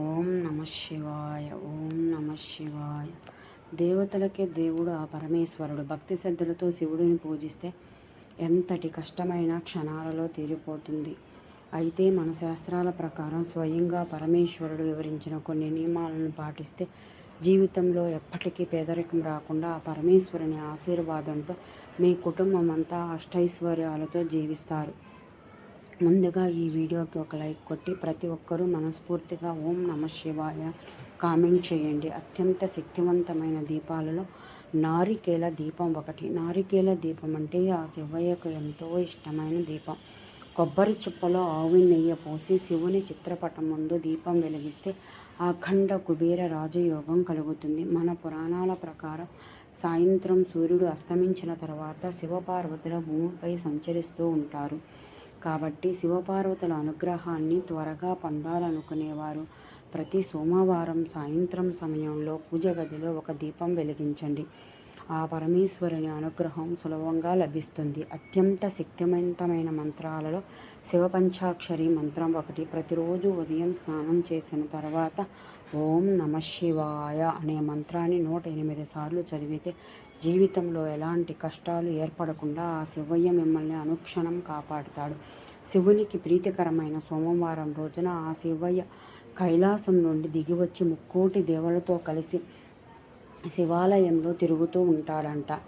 ఓం నమ శివాయ ఓం నమ శివాయ. దేవతలకే దేవుడు ఆ పరమేశ్వరుడు. భక్తి శ్రద్ధలతో శివుడిని పూజిస్తే ఎంతటి కష్టమైన క్షణాలలో తీరిపోతుంది. అయితే మన శాస్త్రాల ప్రకారం స్వయంగా పరమేశ్వరుడు వివరించిన కొన్ని నియమాలను పాటిస్తే జీవితంలో ఎప్పటికీ పేదరికం రాకుండా ఆ పరమేశ్వరుని ఆశీర్వాదంతో మీ కుటుంబం అంతా అష్టైశ్వర్యాలతో జీవిస్తారు. ముందుగా ఈ వీడియోకి ఒక లైక్ కొట్టి ప్రతి ఒక్కరూ మనస్ఫూర్తిగా ఓం నమ శివాయ కామెంట్ చేయండి. అత్యంత శక్తివంతమైన దీపాలలో నారికేల దీపం ఒకటి. నారికేల దీపం అంటే ఆ శివయ్యకు ఎంతో ఇష్టమైన దీపం. కొబ్బరి చిప్పలో ఆవు నెయ్యి పోసి శివుని చిత్రపటం ముందు దీపం వెలిగిస్తే అఖండ కుబేర రాజయోగం కలుగుతుంది. మన పురాణాల ప్రకారం సాయంత్రం సూర్యుడు అస్తమించిన తర్వాత శివపార్వతుల భూమిపై సంచరిస్తూ ఉంటారు. కాబట్టి శివపార్వతుల అనుగ్రహాన్ని త్వరగా పొందాలనుకునేవారు. ప్రతి సోమవారం సాయంత్రం సమయంలో పూజ గదిలో ఒక దీపం వెలిగించండి. ఆ పరమేశ్వరుని అనుగ్రహం సులభంగా లభిస్తుంది. అత్యంత శక్తివంతమైన మంత్రాలలో శివ పంచాక్షరి మంత్రం ఒకటి. ప్రతిరోజు ఉదయం స్నానం చేసిన తర్వాత ఓం నమ శివాయ అనే మంత్రాన్ని నూట ఎనిమిది సార్లు చదివితే జీవితంలో ఎలాంటి కష్టాలు ఏర్పడకుండా ఆ శివయ్య మిమ్మల్ని అనుక్షణం కాపాడుతాడు. శివునికి ప్రీతికరమైన సోమవారం రోజున ఆ శివయ్య కైలాసం నుండి దిగివచ్చి ముక్కోటి దేవులతో కలిసి శివాలయంలో తిరుగుతూ ఉంటాడంట.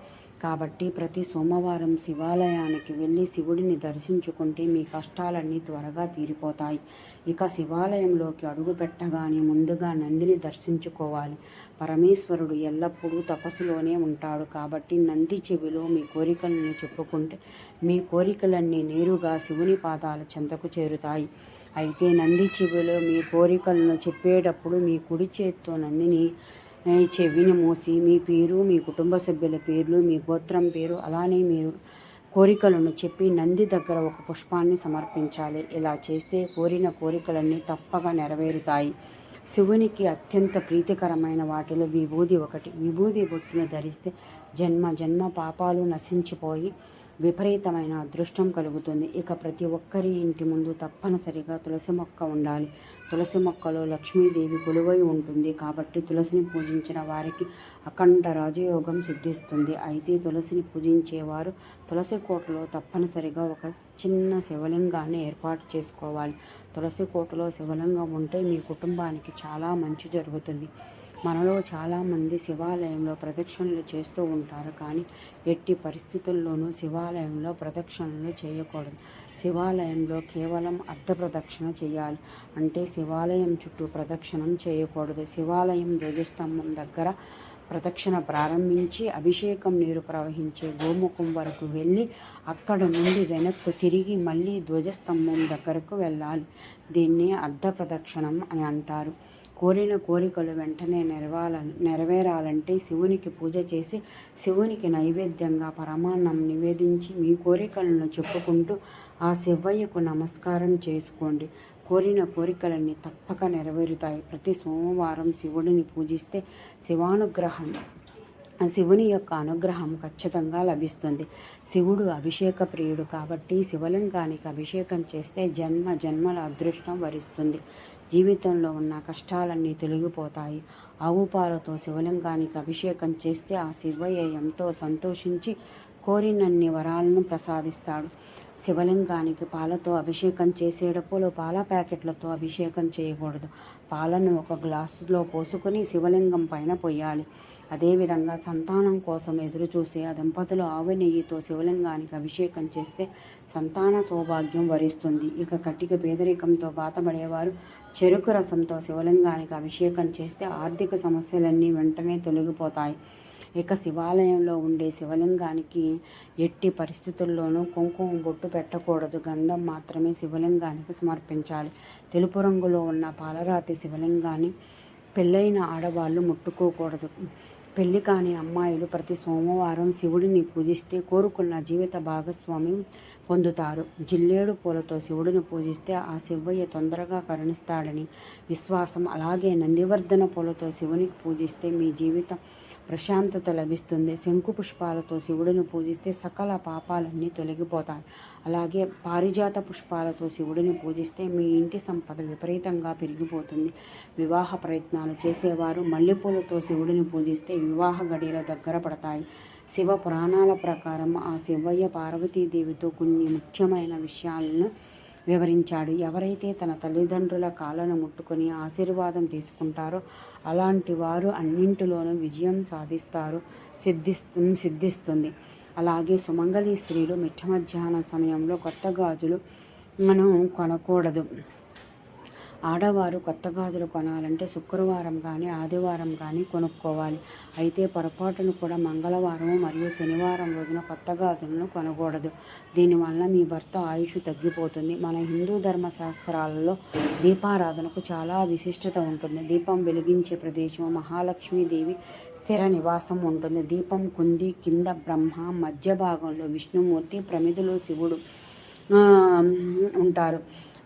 కాబట్టి ప్రతి సోమవారం శివాలయానికి వెళ్ళి శివుడిని దర్శించుకుంటే మీ కష్టాలన్నీ త్వరగా తీరిపోతాయి. ఇక శివాలయంలోకి అడుగు పెట్టగానే ముందుగా నందిని దర్శించుకోవాలి. పరమేశ్వరుడు ఎల్లప్పుడూ తపస్సులోనే ఉంటాడు. కాబట్టి నంది చెవిలో మీ కోరికలను చెప్పుకుంటే మీ కోరికలన్నీ నేరుగా శివుని పాదాల చెంతకు చేరుతాయి. అయితే నంది చెవిలో మీ కోరికలను చెప్పేటప్పుడు మీ కుడి చేత్తో నందిని చెవిని మూసి మీ పేరు మీ కుటుంబ సభ్యుల పేర్లు మీ గోత్రం పేరు అలానే మీరు కోరికలను చెప్పి నంది దగ్గర ఒక పుష్పాన్ని సమర్పించాలి. ఇలా చేస్తే కోరిన కోరికలన్నీ తప్పగా నెరవేరుతాయి. శివునికి అత్యంత ప్రీతికరమైన వాటిలో విభూది ఒకటి. విభూది బొట్టును ధరిస్తే జన్మ జన్మ పాపాలు నశించిపోయి విపరీతమైన అదృష్టం కలుగుతుంది. ఇక ప్రతి ఒక్కరి ఇంటి ముందు తప్పనిసరిగా తులసి మొక్క ఉండాలి. తులసి మొక్కలో లక్ష్మీదేవి కొలువై ఉంటుంది. కాబట్టి తులసిని పూజించిన వారికి అఖండ రాజయోగం సిద్ధిస్తుంది. అయితే తులసిని పూజించేవారు తులసి కోటలో తప్పనిసరిగా ఒక చిన్న శివలింగాన్ని ఏర్పాటు చేసుకోవాలి. తులసి కోటలో శివలింగం ఉంటే మీ కుటుంబానికి చాలా మంచి జరుగుతుంది. మనలో చాలామంది శివాలయంలో ప్రదక్షిణలు చేస్తూ ఉంటారు. కానీ ఎట్టి పరిస్థితుల్లోనూ శివాలయంలో ప్రదక్షిణలు చేయకూడదు. శివాలయంలో కేవలం అర్ధ ప్రదక్షిణ చేయాలి. అంటే శివాలయం చుట్టూ ప్రదక్షిణం చేయకూడదు. శివాలయం ధ్వజస్తంభం దగ్గర ప్రదక్షిణ ప్రారంభించి అభిషేకం నీరు ప్రవహించే గోముఖం వరకు వెళ్ళి అక్కడ నుండి వెనక్కు తిరిగి మళ్ళీ ధ్వజస్తంభం దగ్గరకు వెళ్ళాలి. దీన్ని అర్ధ ప్రదక్షిణం అని అంటారు. కోరిన కోరికలు వెంటనే నెరవాల నెరవేరాలంటే శివునికి పూజ చేసి శివునికి నైవేద్యంగా పరమాన్నం నివేదించి మీ కోరికలను చెప్పుకుంటూ ఆ శివయ్యకు నమస్కారం చేసుకోండి. కోరిన కోరికలన్నీ తప్పక నెరవేరుతాయి. ప్రతి సోమవారం శివుడిని పూజిస్తే శివానుగ్రహం శివుని యొక్క అనుగ్రహం ఖచ్చితంగా లభిస్తుంది. శివుడు అభిషేక ప్రియుడు కాబట్టి శివలింగానికి అభిషేకం చేస్తే జన్మ జన్మల అదృష్టం వరిస్తుంది. జీవితంలో ఉన్న కష్టాలన్నీ తొలగిపోతాయి. ఆవు పాలతో శివలింగానికి అభిషేకం చేస్తే ఆ శివయ్య ఎంతో సంతోషించి కోరినన్ని వరాలను ప్రసాదిస్తాడు. శివలింగానికి పాలతో అభిషేకం చేసేటప్పుడు పాల ప్యాకెట్లతో అభిషేకం చేయకూడదు. పాలను ఒక గ్లాసులో పోసుకొని శివలింగం పైన పోయాలి అదేవిధంగా సంతానం కోసం ఎదురు చూసే ఆ దంపతులు ఆవు నెయ్యితో శివలింగానికి అభిషేకం చేస్తే సంతాన సౌభాగ్యం వరిస్తుంది. ఇక కట్టిక పేదరికంతో బాధపడేవారు చెరుకు రసంతో శివలింగానికి అభిషేకం చేస్తే ఆర్థిక సమస్యలన్నీ వెంటనే తొలగిపోతాయి. ఇక శివాలయంలో ఉండే శివలింగానికి ఎట్టి పరిస్థితుల్లోనూ కుంకుమ బొట్టు పెట్టకూడదు. గంధం మాత్రమే శివలింగానికి సమర్పించాలి. తెలుపు రంగులో ఉన్న పాలరాతి శివలింగాన్ని పెళ్ళైన ఆడవాళ్ళు ముట్టుకోకూడదు. పెళ్ళి కాని అమ్మాయిలు ప్రతి సోమవారం శివుడిని పూజిస్తే కోరుకున్న జీవిత భాగస్వామ్యం పొందుతారు. జిల్లేడు పూలతో శివుడిని పూజిస్తే ఆ శివయ్య తొందరగా కరుణిస్తాడని విశ్వాసం. అలాగే నందివర్ధన పూలతో శివునికి పూజిస్తే మీ జీవితం ప్రశాంతత లభిస్తుంది. శంకు పుష్పాలతో శివుడిని పూజిస్తే సకల పాపాలన్నీ తొలగిపోతాయి. అలాగే పారిజాత పుష్పాలతో శివుడిని పూజిస్తే మీ ఇంటి సంపద విపరీతంగా పెరిగిపోతుంది. వివాహ ప్రయత్నాలు చేసేవారు మల్లెపూలతో శివుడిని పూజిస్తే వివాహ గడియల దగ్గర పడతాయి. శివ పురాణాల ప్రకారం ఆ శివయ్య పార్వతీదేవితో కొన్ని ముఖ్యమైన విషయాలను వివరించాడు. ఎవరైతే తన తల్లిదండ్రుల కాళ్ళను ముట్టుకొని ఆశీర్వాదం తీసుకుంటారో అలాంటి వారు అన్నింటిలోనూ విజయం సాధిస్తారు సిద్ధిస్తు సిద్ధిస్తుంది. అలాగే సుమంగళి స్త్రీలు మిట్ట మధ్యాహ్న సమయంలో కొత్త గాజులు మనం కొనకూడదు. ఆడవారు కొత్త గాజులు కొనాలంటే శుక్రవారం కానీ ఆదివారం కానీ కొనుక్కోవాలి. అయితే పొరపాటును కూడా మంగళవారం మరియు శనివారం రోజున కొత్త గాజులను కొనకూడదు. దీనివల్ల మీ భర్త ఆయుష్ తగ్గిపోతుంది. మన హిందూ ధర్మ శాస్త్రాలలో దీపారాధనకు చాలా విశిష్టత ఉంటుంది. దీపం వెలిగించే ప్రదేశం మహాలక్ష్మీదేవి స్థిర నివాసం ఉంటుంది. దీపం కుంది కింద బ్రహ్మ మధ్య భాగంలో విష్ణుమూర్తి ప్రమిదులు శివుడు ఉంటారు.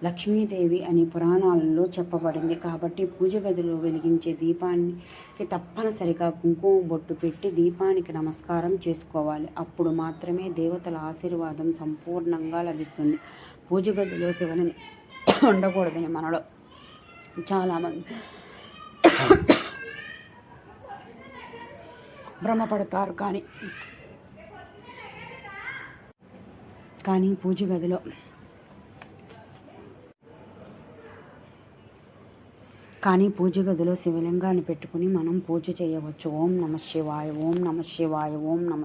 లక్ష్మీదేవి అని పురాణాలలో చెప్పబడింది. కాబట్టి పూజ గదిలో వెలిగించే దీపానికి తప్పనిసరిగా కుంకుమ బొట్టు పెట్టి దీపానికి నమస్కారం చేసుకోవాలి. అప్పుడు మాత్రమే దేవతల ఆశీర్వాదం సంపూర్ణంగా లభిస్తుంది. పూజ గదిలో శివని ఉండకూడదని మనలో చాలామంది భ్రమపడతారు. కానీ కానీ పూజ గదిలో కానీ పూజ గదిలో శివలింగాన్ని పెట్టుకుని మనం పూజ చేయవచ్చు. ఓం నమ శివాయ ఓం నమ శివాయ ఓం నమ